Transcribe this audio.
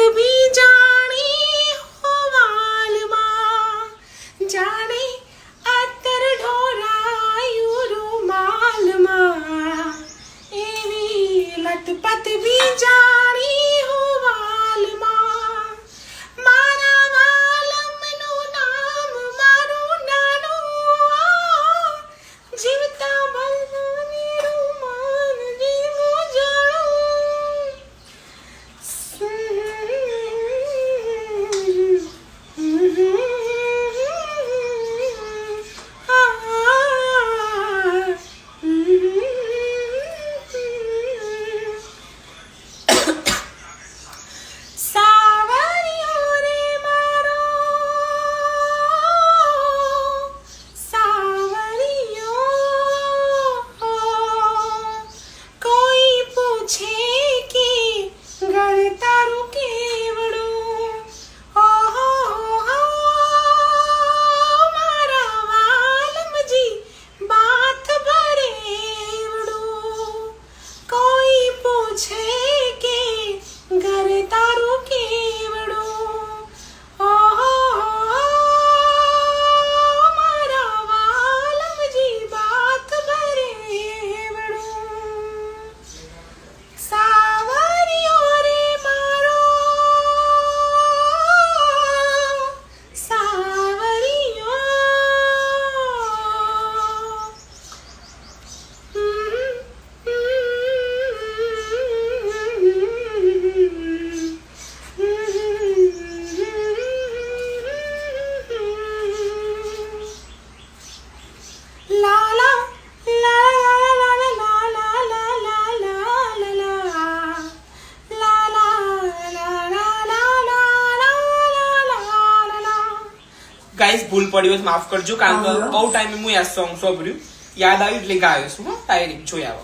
વાત જાણી હોવાલમાં જાણે અત્તર ઢોરાયું રૂમાલમાં એવી લટપટ બી જાણી ગાઈઝ ભૂલ પડી હોય માફ કરજો. કારણ કે બહુ ટાઈમે હું આ સોંગ સાંભળ્યું. યાદ આવ્યું એટલે ગાયો છું હા. ડાયરેક્ટ જોયા